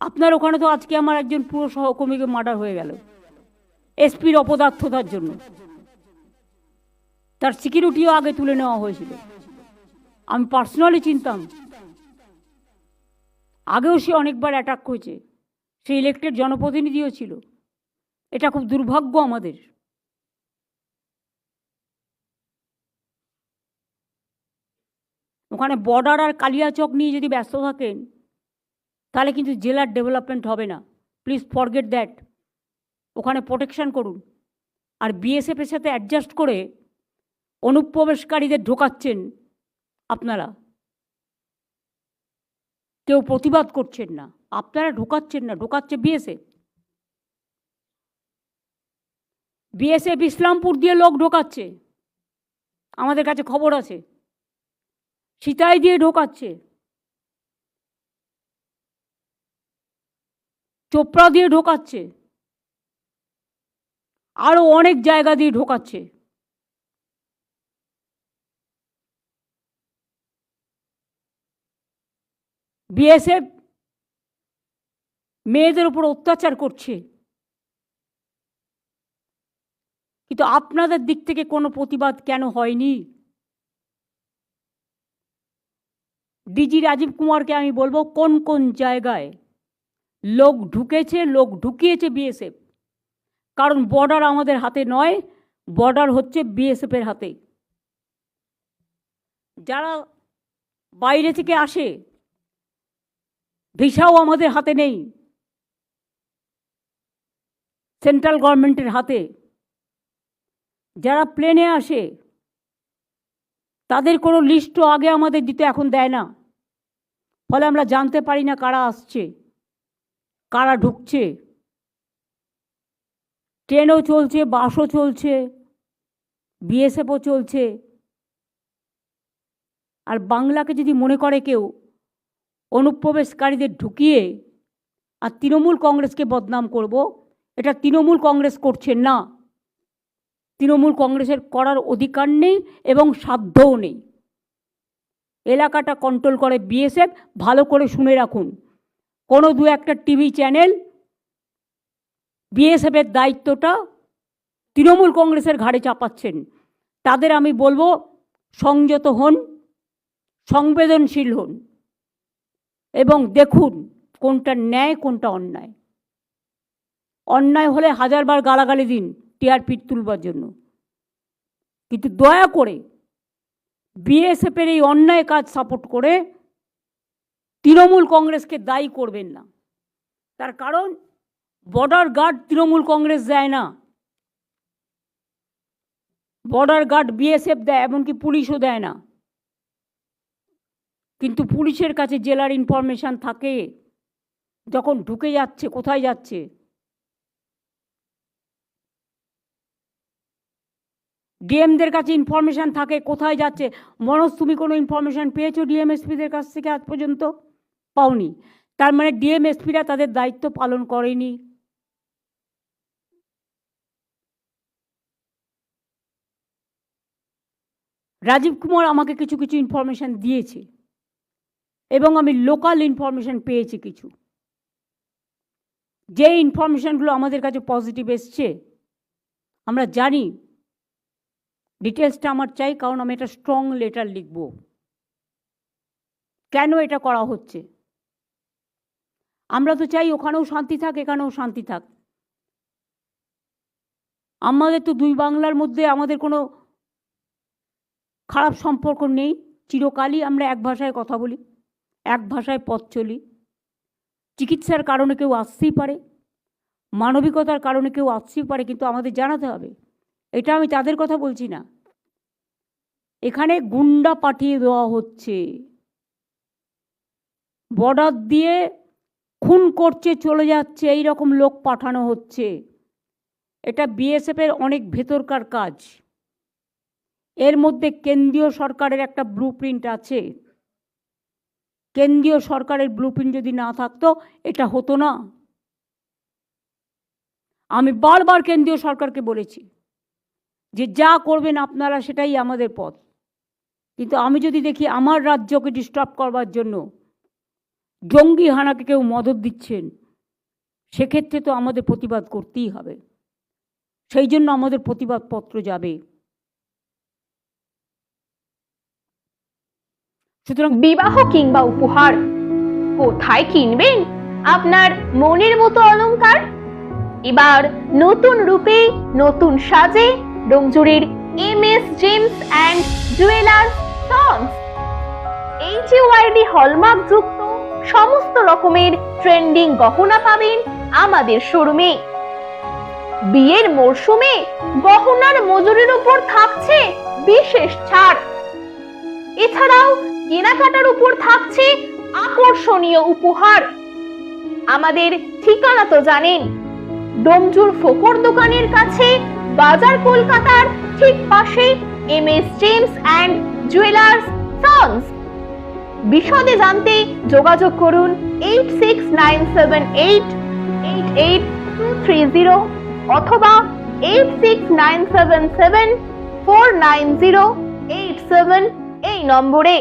আপনার ওখানে তো আজকে আমার একজন পুরো সহকর্মীকে মার্ডার হয়ে গেল। এসপির অপদার্থতার জন্য। তার সিকিউরিটিও আগে তুলে নেওয়া হয়েছিল। আমি পার্সোনালি চিনতাম। আগেও সে অনেকবার অ্যাটাক হয়েছে সে ইলেক্টেড জনপ্রতিনিধিও ছিল। এটা খুব দুর্ভাগ্য আমাদের। ওখানে বর্ডার আর কালিয়াচক নিয়ে যদি ব্যস্ত থাকেন তাহলে কিন্তু জেলার ডেভেলপমেন্ট হবে না। প্লিজ ফরগেট দ্যাট ওখানে প্রোটেকশন করুন। আর বিএসএফের সাথে অ্যাডজাস্ট করে অনুপ্রবেশকারীদের ঢোকাচ্ছেন আপনারা। কেউ প্রতিবাদ করছেন না। আপনারা ঢোকাচ্ছেন না, ঢোকাচ্ছে বিএসএফ বিএসএফ ইসলামপুর দিয়ে লোক ঢোকাচ্ছে। আমাদের কাছে খবর আছে। সিতাই দিয়ে ঢোকাচ্ছে। চোপড়া দিয়ে ঢোকাচ্ছে। আরও অনেক জায়গা দিয়ে ঢোকাচ্ছে। বিএসএফ মেয়েদের উপর অত্যাচার করছে। কিন্তু আপনাদের দিক থেকে কোনো প্রতিবাদ কেন হয়নি? ডিজি রাজীব কুমারকে আমি বলব, কোন কোন জায়গায় লোক ঢুকেছে, লোক ঢুকিয়েছে বিএসএফ কারণ বর্ডার আমাদের হাতে নয় বর্ডার হচ্ছে বিএসএফের হাতে। যারা বাইরে থেকে আসে, ভিসাও আমাদের হাতে নেই। সেন্ট্রাল গভর্নমেন্টের হাতে। যারা প্লেনে আসে, তাদের কোনো লিস্টও আগে আমাদের দিতে এখন দেয় না। ফলে আমরা জানতে পারি না কারা আসছে। কারা ঢুকছে? ট্রেনও চলছে, বাসও চলছে, বিএসএফও চলছে। আর বাংলাকে যদি মনে করে কেউ, অনুপ্রবেশকারীদের ঢুকিয়ে আর তৃণমূল কংগ্রেসকে বদনাম করব, এটা তৃণমূল কংগ্রেস করছে না। তৃণমূল কংগ্রেসের করার অধিকার নেই এবং সাধ্যও নেই। এলাকাটা কন্ট্রোল করে বিএসএফ, ভালো করে শুনে রাখুন। কোনো দু একটা টিভি চ্যানেল বিএসএফের দায়িত্বটা তৃণমূল কংগ্রেসের ঘাড়ে চাপাচ্ছেন। তাদের আমি বলব, সংযত হন, সংবেদনশীল হন এবং দেখুন কোনটা ন্যায়, কোনটা অন্যায়। অন্যায় হলে হাজারবার গালাগালি দিন টিআরপি তুলবার জন্য। কিন্তু দয়া করে বিএসএফের এই অন্যায় কাজ সাপোর্ট করে তৃণমূল কংগ্রেসকে দায়ী করবেন না। তার কারণ বর্ডার গার্ড তৃণমূল কংগ্রেস দেয় না। বর্ডার গার্ড বিএসএফ দেয়, এমনকি পুলিশও দেয় না। কিন্তু পুলিশের কাছে জেলার ইনফরমেশান থাকে, যখন ঢুকে যাচ্ছে, কোথায় যাচ্ছে। ডিএমদের কাছে ইনফরমেশান থাকে, কোথায় যাচ্ছে। মনোজ, তুমি কোনো ইনফরমেশান পেয়েছ ডিএমএসপিদের কাছ থেকে আজ পর্যন্ত? পাওনি। তার মানে ডিএমএসপিরা তাদের দায়িত্ব পালন করেনি। রাজীব কুমার আমাকে কিছু কিছু ইনফরমেশান দিয়েছে এবং আমি লোকাল ইনফরমেশান পেয়েছি কিছু। যে ইনফরমেশানগুলো আমাদের কাছে পজিটিভ এসছে, আমরা জানি। ডিটেলসটা আমার চাই, কারণ আমি এটা স্ট্রং লেটার লিখব। কেন এটা করা হচ্ছে? আমরা তো চাই ওখানেও শান্তি থাক, এখানেও শান্তি থাক। আমাদের তো দুই বাংলার মধ্যে আমাদের কোনো খারাপ সম্পর্ক নেই। চিরকালই আমরা এক ভাষায় কথা বলি, এক ভাষায় পথ চলি। চিকিৎসার কারণে কেউ আসতেই পারে, মানবিকতার কারণে কেউ আসতেই পারে, কিন্তু আমাদের জানাতে হবে। এটা আমি তাদের কথা বলছি না। এখানে গুন্ডা পাঠিয়ে দেওয়া হচ্ছে। বর্ডার দিয়ে খুন করছে, চলে যাচ্ছে এই রকম লোক পাঠানো হচ্ছে। এটা বিএসএফের অনেক ভেতরকার কাজ। এর মধ্যে কেন্দ্রীয় সরকারের একটা ব্লু আছে। কেন্দ্রীয় সরকারের ব্লু যদি না থাকতো, এটা হতো না। আমি বারবার কেন্দ্রীয় সরকারকে বলেছি যে যা করবেন আপনারা সেটাই আমাদের পথ। কিন্তু আমি যদি দেখি আমার রাজ্যকে ডিস্টার্ব করবার জন্য জঙ্গি হানাকে কেউ মদত দিচ্ছেন, সেক্ষেত্রে তো আমাদের প্রতিবাদ করতেই হবে। সেই জন্য আমাদের প্রতিবাদপত্র যাবে। সুতরাং বিবাহ কিংবা উপহার কোথায় কিনবেন? আপনার মনের মতো অলংকার? এবার নতুন রূপে নতুন সাজে ডোমজুরির M S gems and jewellers tonnes HUID hallmark যুক্ত সমস্ত রকমের ট্রেন্ডিং গহনা পাবেন আমাদের শোরুমে। বিয়ের মরশুমে গহনার মজুরির উপর থাকছে বিশেষ ছাড়। এছাড়াও কেনাকাটার উপর থাকছে আকর্ষণীয় উপহার। আমাদের ঠিকানা তো জানেন, ডোমজুর ফোকর দোকানের কাছে, বাজার কলকাতার ঠিক পাশে M S gems and jewellers sons বিশদে জানতে যোগাযোগ করুন eight six nine seven eight eight eight two three zero অথবা eight six nine seven seven four nine zero eight seven এই নম্বরে।